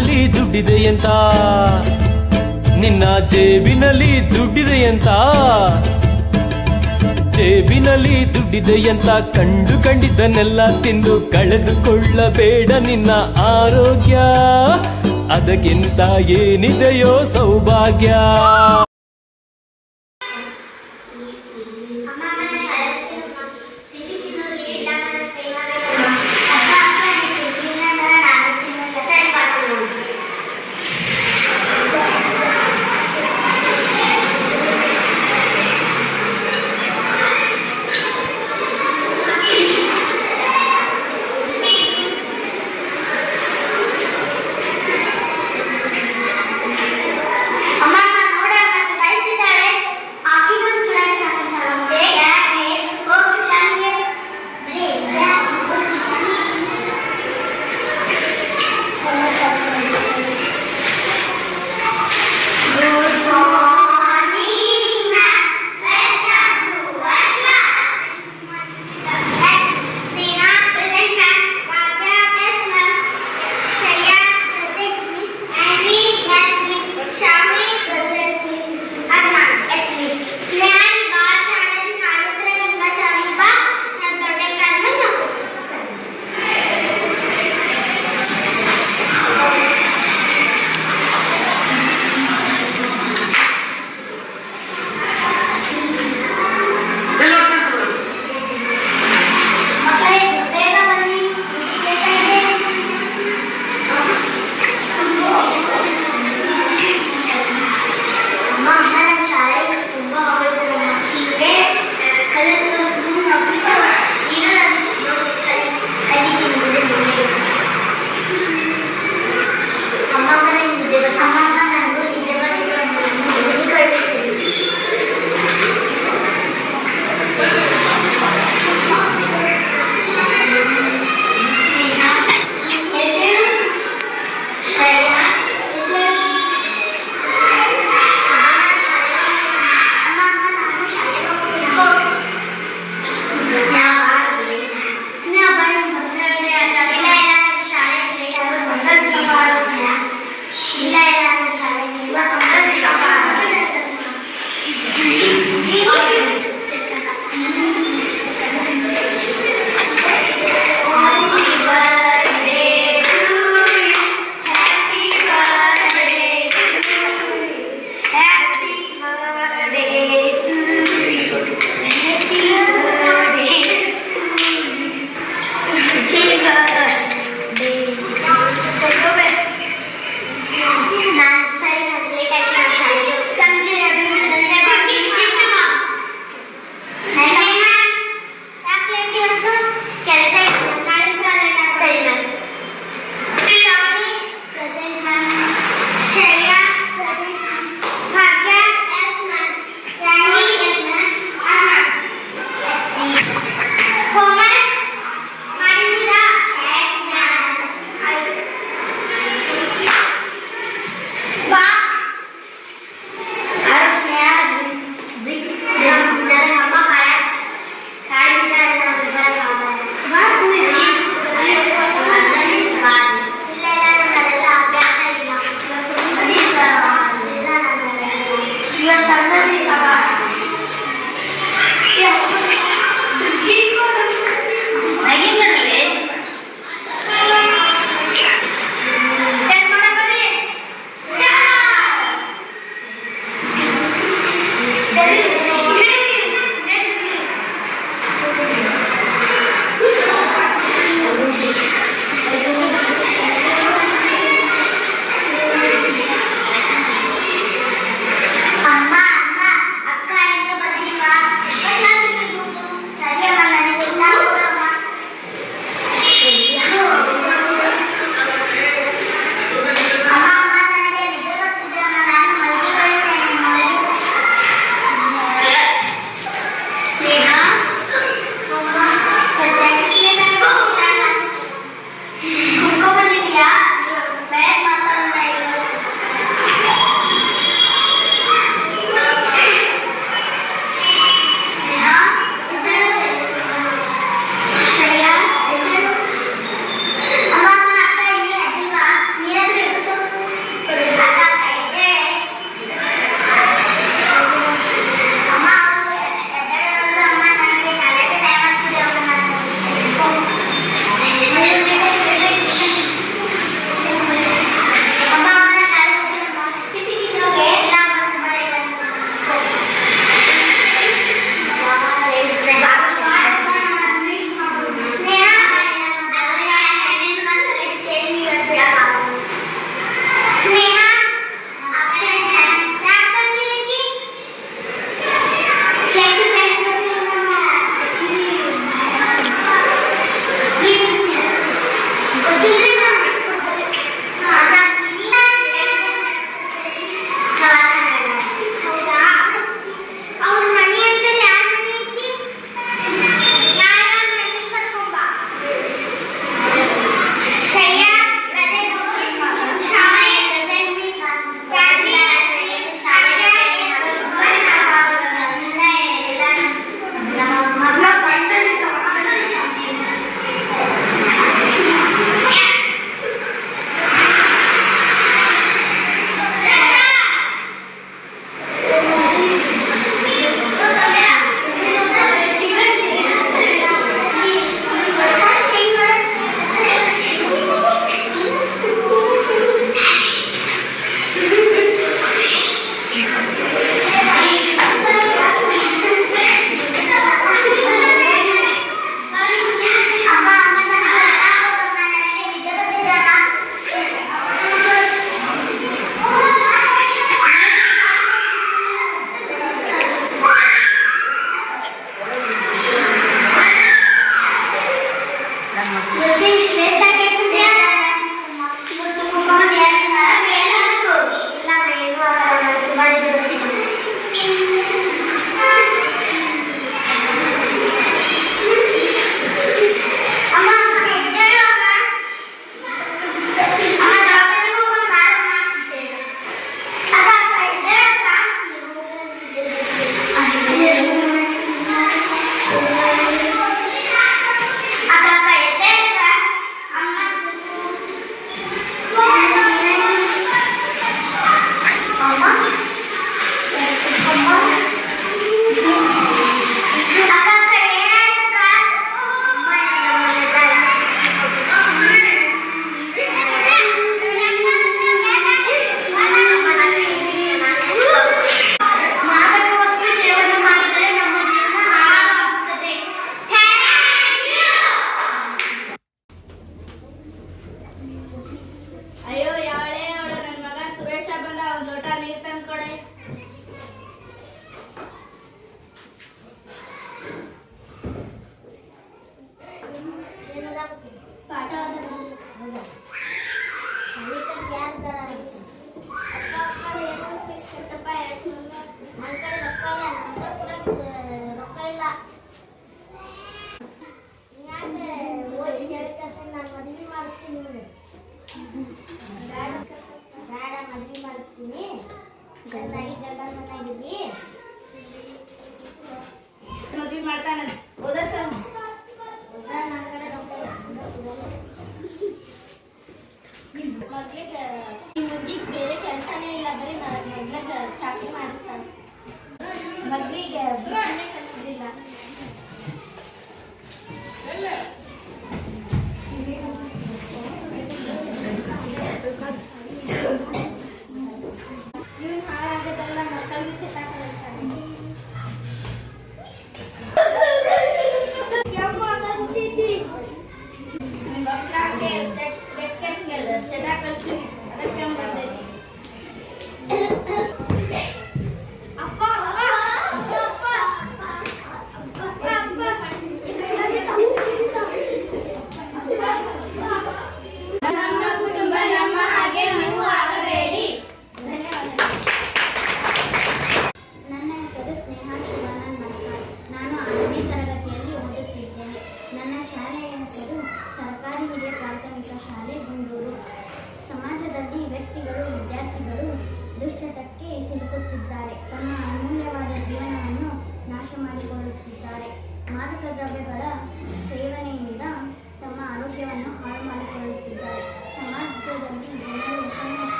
ಜೇಬಿನಲ್ಲಿ ದುಡ್ಡಿದೆಯಂತ ನಿನ್ನ ಜೇಬಿನಲ್ಲಿ ದುಡ್ಡಿದೆಯಂತ ಜೇಬಿನಲ್ಲಿ ದುಡ್ಡಿದೆಯಂತ ಕಂಡು ಕಂಡಿದ್ದನ್ನೆಲ್ಲ ತಿಂದು ಕಳೆದುಕೊಳ್ಳಬೇಡ ನಿನ್ನ ಆರೋಗ್ಯ. ಅದಕ್ಕಿಂತ ಏನಿದೆಯೋ ಸೌಭಾಗ್ಯ. ಮದ್ವೆ ಮಾಡ್ತಾನ ಓದ ಸರ್ ಮದ್ಲಿಗೆ ಈ ಬೇರೆ ಕೆಲಸನೇ ಇಲ್ಲ ಬರೀ ಮೊದ್ಲಿಗೆ ಚಾಕರಿ ಮಾಡಿಸ್ತಾನೆ ಮದ್ಲಿಗೆ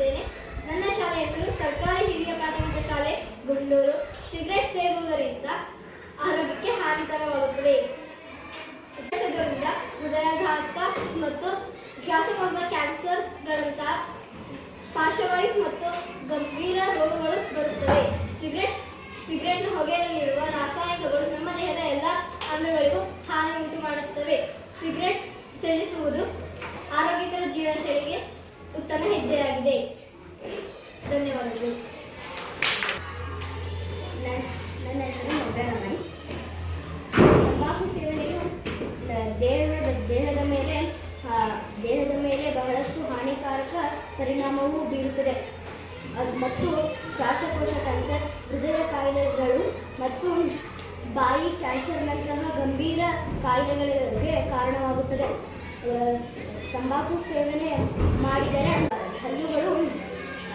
ತರಗತಿಯಲ್ಲಿ ನನ್ನ ಶಾಲೆ ಹೆಸರು ಸರ್ಕಾರಿ ಹಿರಿಯ ಪ್ರಾಥಮಿಕ ಶಾಲೆ ಗುಂಡೂರು. ಸಿಗರೆಟ್ ಸೇದುವುದರಿಂದ ಆರೋಗ್ಯಕ್ಕೆ ಹಾನಿಕರವಾಗುತ್ತದೆ. ಹೃದಯಾಘಾತ ಮತ್ತು ಶ್ವಾಸಕೋಶದ ಕ್ಯಾನ್ಸರ್ಗಳಂತಹ ಪಾರ್ಶ್ವವಾಯು ಮತ್ತು ಗಂಭೀರ ರೋಗಗಳು ಬರುತ್ತವೆ. ಸಿಗರೆಟ್ ಸಿಗರೆಟ್ ಹೊಗೆಯಲ್ಲಿರುವ ರಾಸಾಯನಿಕಗಳು ನಮ್ಮ ದೇಹದ ಎಲ್ಲ ಅಂಗಗಳಿಗೂ ಹಾನಿ ಕಾಯಿಲೆಗಳು ಮತ್ತು ಬಾಯಿ ಕ್ಯಾನ್ಸರ್ನಂತಹ ಗಂಭೀರ ಕಾಯಿಲೆಗಳಿಗೆ ಕಾರಣವಾಗುತ್ತದೆ. ತಂಬಾಕು ಸೇವನೆ ಮಾಡಿದರೆ ಹಲ್ಲುಗಳು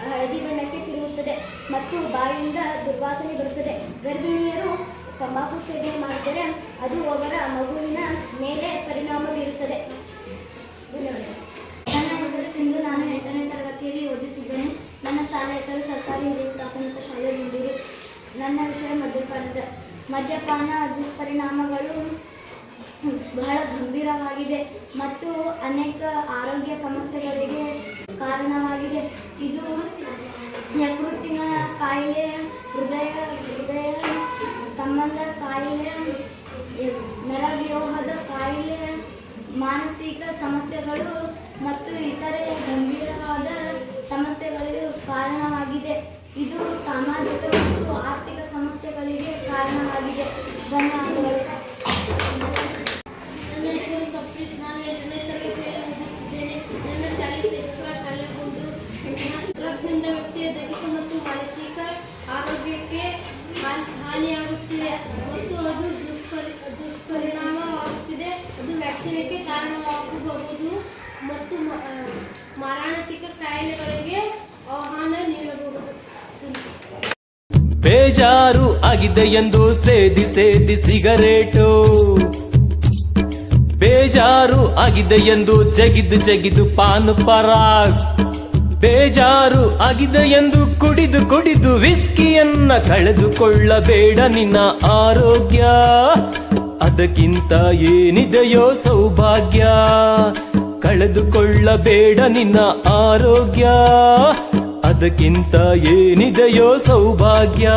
ಹಳದಿ ಬಣ್ಣಕ್ಕೆ ತಿರುಗುತ್ತದೆ ಮತ್ತು ಬಾಯಿಯಿಂದ ದುರ್ವಾಸನೆ ಬರುತ್ತದೆ. ಗರ್ಭಿಣಿಯರು ತಂಬಾಕು ಸೇವನೆ ಮಾಡಿದರೆ ಅದು ಅವರ ಮಗುವಿನ ಮೇಲೆ ಪರಿಣಾಮ ಬೀರುತ್ತದೆ. ಧನ್ಯವಾದಗಳು. ನನ್ನ ಹೆಸರು ಸಿಂಧು ನಾನು ಎಂಟನೇ ತರಗತಿಯಲ್ಲಿ ಓದುತ್ತಿದ್ದೇನೆ ನನ್ನ ಶಾಲೆ ಹೆಸರು ಸರ್ಕಾರಿ ಹಿರಿಯ ಪ್ರಾಥಮಿಕ ಶಾಲೆ ಗುಂಡೂರು ನನ್ನ ವಿಷಯ ಮದ್ಯಪಾನದ ಮದ್ಯಪಾನ, ದುಷ್ಪರಿಣಾಮಗಳು ಬಹಳ ಗಂಭೀರವಾಗಿದೆ ಮತ್ತು ಅನೇಕ ಆರೋಗ್ಯ ಸಮಸ್ಯೆಗಳಿಗೆ ಕಾರಣವಾಗಿದೆ. ಇದು ಯಕೃತ್ತಿನ ಕಾಯಿಲೆ, ಹೃದಯ ಹೃದಯ ಸಂಬಂಧ ಕಾಯಿಲೆ, ನರವ್ಯೂಹದ ಕಾಯಿಲೆ, ಮಾನಸಿಕ ಸಮಸ್ಯೆಗಳು ಮತ್ತು ಇತರೆ ಗಂಭೀರವಾದ ಸಮಸ್ಯೆಗಳಿಗೆ ಕಾರಣವಾಗಿದೆ ಇದು ಸಾಮಾಜಿಕ ಮತ್ತು ಆರ್ಥಿಕ ಸಮಸ್ಯೆಗಳಿಗೆ ಕಾರಣವಾಗಿದೆ ಧನ್ಯವಾದಗಳು ನನ್ನ ಹೆಸರು ಸಪ್ರೀಶ್ ನಾನು ಎಂಟನೇ ತರಗತಿಯಲ್ಲಿ ಓದುತ್ತಿದ್ದೇನೆ ನನ್ನ ಶಾಲೆ ಸೇವಾ ಶಾಲೆ ಗುಂಡು ಡ್ರಗ್ಸ್ನಿಂದ ವ್ಯಕ್ತಿಯ ದೈಹಿಕ ಮತ್ತು ಮಾನಸಿಕ ಆರೋಗ್ಯಕ್ಕೆ ಹಾನ್- ಹಾನಿಯಾಗುತ್ತಿದೆ ಮತ್ತು ಅದು ದುಷ್ಪರಿ ದುಷ್ಪರಿಣಾಮವಾಗುತ್ತಿದೆ ಅದು ವ್ಯಾಕ್ಸಿನಕ್ಕೆ ಕಾರಣವಾಗಬಹುದು ಮತ್ತು ಮ- ಆ, ಮಾರಣಾಂತಿಕ ಕಾಯಿಲೆಗಳಿಗೆ ಆಹ್ವಾನ ನೀಡಬಹುದು ಬೇಜಾರು ಆಗಿದೆ ಎಂದು ಸೇದಿ ಸೇದಿ ಸಿಗರೇಟು. ಬೇಜಾರು ಆಗಿದೆ ಎಂದು ಜಗಿದು ಜಗಿದು ಪಾನು ಪರಾಗ್. ಬೇಜಾರು ಆಗಿದೆ ಎಂದು ಕುಡಿದು ಕುಡಿದು ವಿಸ್ಕಿಯನ್ನ ಕಳೆದುಕೊಳ್ಳಬೇಡ ನಿನ್ನ ಆರೋಗ್ಯ. ಅದಕ್ಕಿಂತ ಏನಿದೆಯೋ ಸೌಭಾಗ್ಯ. ಕಳೆದುಕೊಳ್ಳಬೇಡ ನಿನ್ನ ಆರೋಗ್ಯ. ಅದಕ್ಕಿಂತ ಏನಿದೆಯೋ ಸೌಭಾಗ್ಯ?